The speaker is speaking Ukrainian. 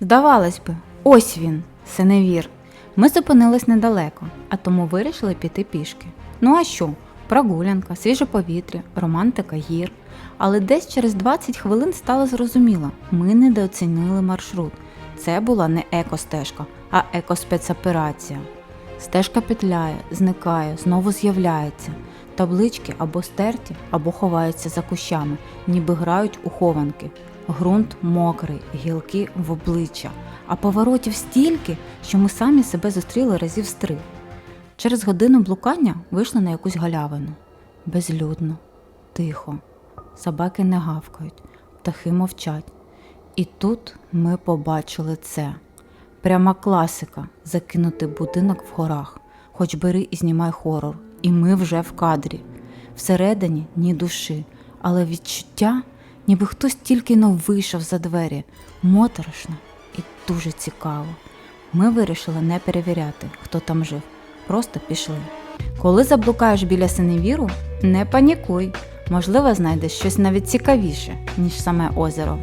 Здавалось би, ось він, синевір. Ми зупинились недалеко, а тому вирішили піти пішки. Ну а що? Прогулянка, свіже повітря, романтика гір. Але десь через 20 хвилин стало зрозуміло, ми недооцінили маршрут. Це була не екостежка, а екоспецоперація. Стежка петляє, зникає, знову з'являється. Таблички або стерті, або ховаються за кущами, ніби грають у хованки. Грунт мокрий, гілки в обличчя, а поворотів стільки, що ми самі себе зустріли разів з три. Через годину блукання вийшли на якусь галявину. Безлюдно, тихо. Собаки не гавкають, птахи мовчать. І тут ми побачили це. Пряма класика закинути будинок в горах. Хоч бери і знімай хорор. І ми вже в кадрі. Всередині ні душі, але відчуття, ніби хтось тільки но вийшов за двері. Моторошно і дуже цікаво. Ми вирішили не перевіряти, хто там жив. Просто пішли. Коли заблукаєш біля синевіру, не панікуй. Можливо, знайдеш щось навіть цікавіше, ніж саме озеро.